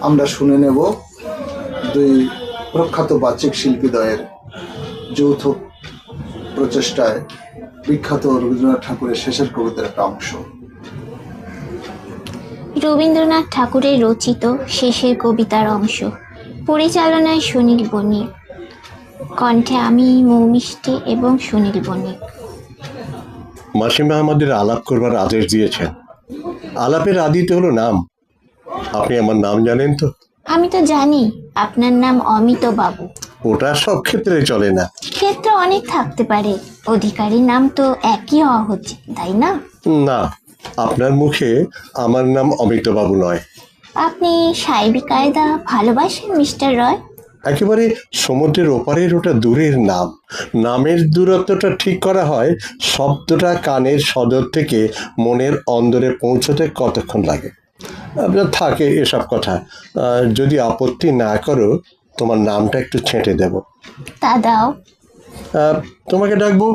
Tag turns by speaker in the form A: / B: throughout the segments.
A: আমরা শুনে নেব দুই প্রখ্যাত বাচিক শিল্পীদ্বয়ের যৌথ প্রচেষ্টায় বিখ্যাত রবীন্দ্রনাথ ঠাকুরের শেষের কবিতার একটা অংশ।
B: রবীন্দ্রনাথ ঠাকুরের রচিত শেষের কবিতার অংশ। পরিচালনায় সুনীল বণিক। কণ্ঠে আমি মৌমিষ্টি এবং সুনীল বণিক।
C: মাসিমা আমাদের আলাপ করবার আদেশ দিয়েছেন। আলাপের আদিতে হলো নাম। আপনি আমার নাম জানেন তো?
B: আমি তো জানি আপনার নাম অমিত বাবু।
C: ওটা সব ক্ষেত্রে চলে না।
B: ক্ষেত্র অনেক থাকতে পারে অধিকারীর নাম তো একই হওয়া হচ্ছে তাই না?
C: না আপনার মুখে আমার নাম অমিতবাবু নয়।
B: আপনি সাহেবী কায়দা ভালোবাসেন মিস্টার রয়?
C: একেবারে সমুদ্রের ওপারের ওটা দূরের নাম। নামের দূরত্বটা ঠিক করা হয় শব্দটা কানের সদর থেকে মনের অন্দরে পৌঁছতে কতক্ষণ লাগে? থাকে এসব কথা। যদি আপত্তি না করো তোমার নামটা একটু ছেঁটে দেব।
B: তা দাও
C: তোমাকে ডাকবো?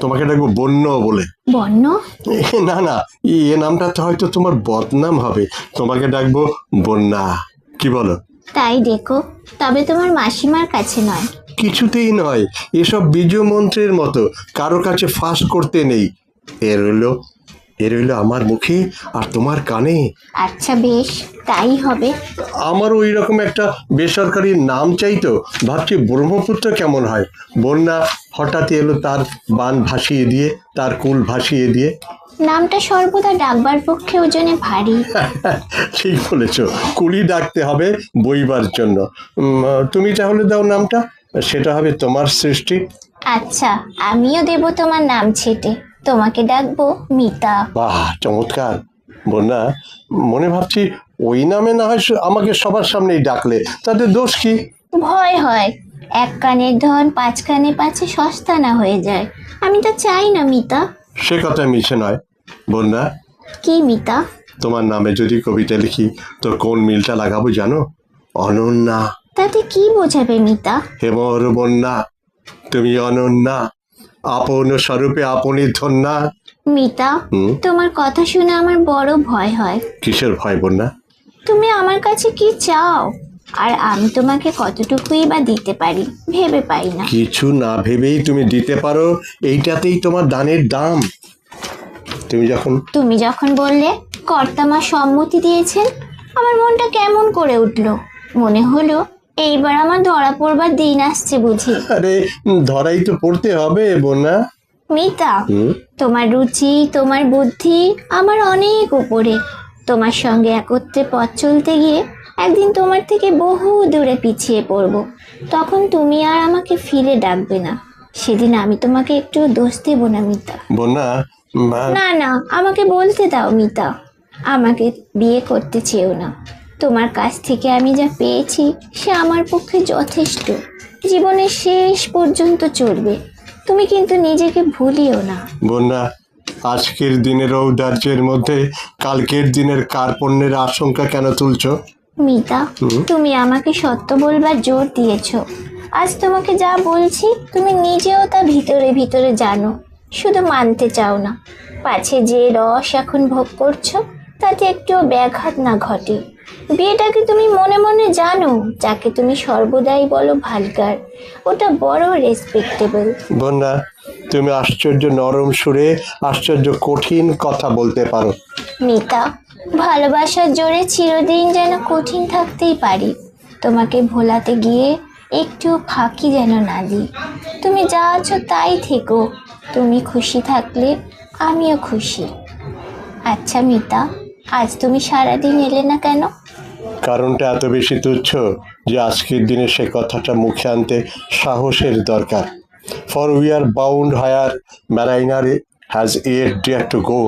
C: তোমাকে ডাকবো বন্য বলে।
B: বন্য?
C: না না এ নামটা তো হয়তো তোমার বদনাম হবে। তোমাকে ডাকবো বন্যা। কি বলো?
B: তাই দেখো তবে তোমার মাসিমার কাছে নয়।
C: কিছুতেই নয়। এসব বীজ মন্ত্রের মতো। কারও কাছে ফাঁস করতে নেই। এর হইল এর হইল আমার মুখে আর তোমার কানে।
B: আচ্ছা বেশ তাই হবে।
C: আমার ওই রকম একটা বেসরকারি নাম চাইতো ভাবছি ব্রহ্মপুত্র কেমন হয়? বন্যা হঠাৎ এলো তার বান ভাসিয়ে দিয়ে তার কুল ভাসিয়ে দিয়ে।
B: নামটা সর্বদা ডাকবার পক্ষে ওজনে ভারী।
C: ঠিক বলেছ কুলি ডাকতে হবে বইবার জন্য। তুমি তাহলে দাও নামটা সেটা হবে তোমার সৃষ্টি।
B: আচ্ছা আমিও দেব তোমার নাম ছেটে। তোমাকে ডাকবো মিতা।
C: বাহ চমৎকার। বন্যা মনে ভাবছি ওই নামে না হয় আমাকে সবার সামনেই ডাকলে। তাতে দোষ কি?
B: ভয় হয়। এক কানের ধন পাঁচ কানে পাছে সস্তা না হয়ে যায়। আমি তো চাই না মিতা।
C: সে কথা মিছে নয়। বন্যা।
B: কি মিতা?
C: তোমার নামে যদি কবিতা লিখি তো কোন মিলটা লাগাবো জানো? অনন্যা।
B: তাতে কি বোঝাবে মিতা?
C: হেমর বন্যা তুমি অনন্যা। আপন স্বরূপে আপনি ধন্যা।
B: মিতা
C: হুম?
B: তোমার কথা শুনে আমার বড় ভয় হয়।
C: কিসের ভয় বন্যা?
B: তুমি আমার কাছে কি চাও? আর আমি তোমাকে কতটুকুই বা দিতে পারি ভেবে পাই না।
C: কিছু না ভেবেই তুমি দিতে পারো এইটাতেই তোমার দানের দাম। তুমি যখন
B: তুমি যখন বললে কর্তামা সম্মতি দিয়েছেন আমার মনটা কেমন করে উঠল। মনে হলো এইবার আমার ধরা পড়বার দিন আসছে বুঝি।
C: আরে ধরাই তো পড়তে হবে বন্যা
B: মিতা তোমার রুচি তোমার বুদ্ধি আমার অনেক উপরে। তোমার সঙ্গে একত্রে পথ চলতে গিয়ে একদিন তোমার থেকে বহু দূরে পিছিয়ে পড়ব। তখন তুমি আর আমাকে ফিরে ডাকবে না। সেদিন আমি তোমাকে একটু দোষ দেব না মিতা।
C: বন্যা মা-
B: না না আমাকে বলতে দাও মিতা। আমাকে বিয়ে করতে চেও না। তোমার কাছ থেকে আমি যা পেয়েছি সে আমার পক্ষে যথেষ্ট। জীবনের শেষ পর্যন্ত চলবে। তুমি কিন্তু নিজেকে ভুলিও না।
C: বন্যা আজকের দিনের ঔদার্যের মধ্যে কালকের দিনের কার্পণ্যের আশঙ্কা কেন তুলছো?
B: মিতা তুমি আমাকে সত্য বলবার জোর দিয়েছ। আজ তোমাকে যা বলছি তুমি নিজেও তা ভিতরে ভিতরে জানো। শুধু মানতে চাও না। পাছে যে রস এখন ভোগ করছ তাতে একটুও ব্যাঘাত না ঘটে। বিয়েটাকে তুমি মনে মনে জানো যাকে তুমি সর্বদাই বলো ভালগার। ওটা বড় রেসপেক্টেবল
C: বন্যা তুমি আশ্চর্য নরম সুরে আশ্চর্য কঠিন কথা বলতে পারো।
B: মিতা ভালোবাসার জোরে চিরদিন যেন কঠিন থাকতেই পারি। তোমাকে ভোলাতে গিয়ে একটু ফাঁকি যেন না দিই। তুমি যা আছো তাই থেকো। তুমি খুশি থাকলে আমিও খুশি। আচ্ছা মিতা আজ তুমি সারাদিন এলে না কেন?
C: কারণটা এত বেশি তুচ্ছ যে আজকের দিনে সে কথাটা মুখে আনতে সাহসের দরকার। For we are bound higher mariner has ere dared to go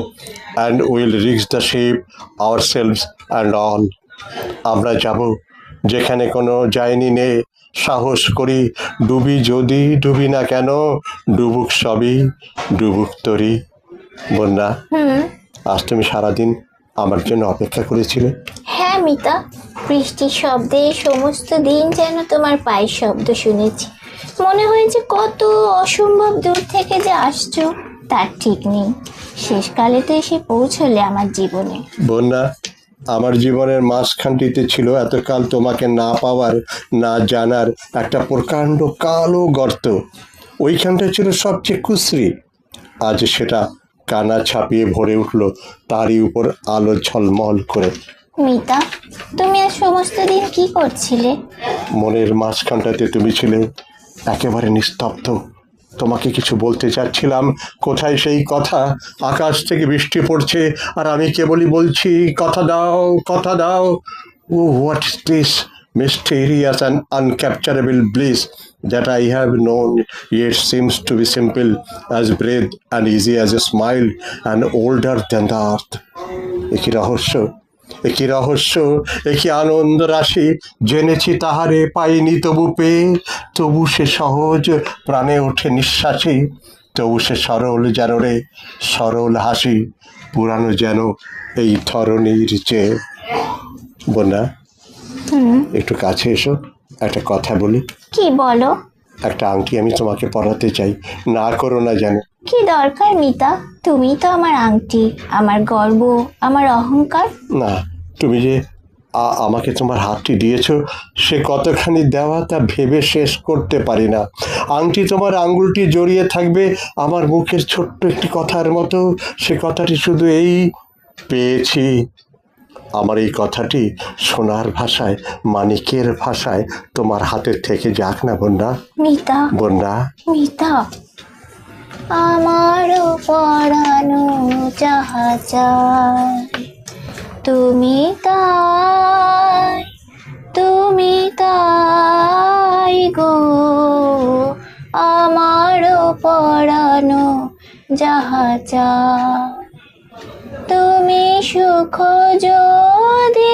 C: and will reach the ship ourselves and all আমরা যাব যেখানে কোনো যায়নি নে সাহস করি ডুবি যদি ডুবি না কেন ডুবুক সবই ডুবুক তরি। বন্যা আজ তুমি সারাদিন আমার জন্য অপেক্ষা করেছিলে।
B: হ্যাঁ মিতা। বৃষ্টির শব্দে সমস্ত দিন যেন তোমার পায়ের শব্দ শুনেছি। মনে হয়েছে কত অসম্ভব দূর থেকে যে আসছো তার ঠিক নেই। শেষকালে তো এসে পৌঁছলে আমার জীবনে।
C: বন্যা আমার জীবনের মাঝখানটিতে ছিল এতকাল তোমাকে না পাওয়ার না জানার একটা প্রকাণ্ড কালো গর্ত। ওইখানটা ছিল সবচেয়ে কুশ্রী আজ সেটা কানা ছাপিয়ে ভরে উঠল তারই উপর আলো ঝলমল করে।
B: মিতা তুমি আর সমস্ত দিন কি করছিলে?
C: মনের মাঝখানটাতে তুমি ছিলে একেবারে নিস্তব্ধ। তোমাকে কিছু বলতে চাচ্ছিলাম কোথায় সেই কথা? আকাশ থেকে বৃষ্টি পড়ছে আর আমি কেবলই বলছি কথা দাও কথা দাও। ও what is this mysterious and uncapturable bliss that I have known yet seems to be simple as breath and easy as a smile and older than the earth. একই রহস্য একই রহস্য একই আনন্দ রাশি জেনেছি তাহারে পাইনি তবু পেয়ে তবু সে সহজ প্রাণে ওঠে নিঃশ্বাসী তবু সে সরল যেন রে সরল হাসি পুরানো যেন এই ধরনীর চেয়ে বন্যা একটু কাছে এসো একটা কথা বলি।
B: কি বলো?
C: একটা আংটি আমি তোমাকে পরাতে চাই না করো না জানো।
B: কি দরকার মিতা? তুমি তো আমার আংটি আমার গর্ব আমার অহংকার।
C: না তুমি যে আমাকে তোমার হাতটি দিয়েছ সে কতখানি দেওয়া তা ভেবে শেষ করতে পারি না। আংটি তোমার আঙ্গুলটি জড়িয়ে থাকবে আমার মুখের ছোট্ট একটি কথার মতো সে কথাটি শুধু এই পেয়েছি। আমার এই কথাটি সোনার ভাষায় মানিকের ভাষায় তোমার হাতের থেকে যাক না বন্যা?
B: মিতা।
C: বন্যা?
B: মিতা। আমারও পড়ানো যাহা তুমি তাই তুমি তাই গো। আমারও পড়ানো যাহা 主工場で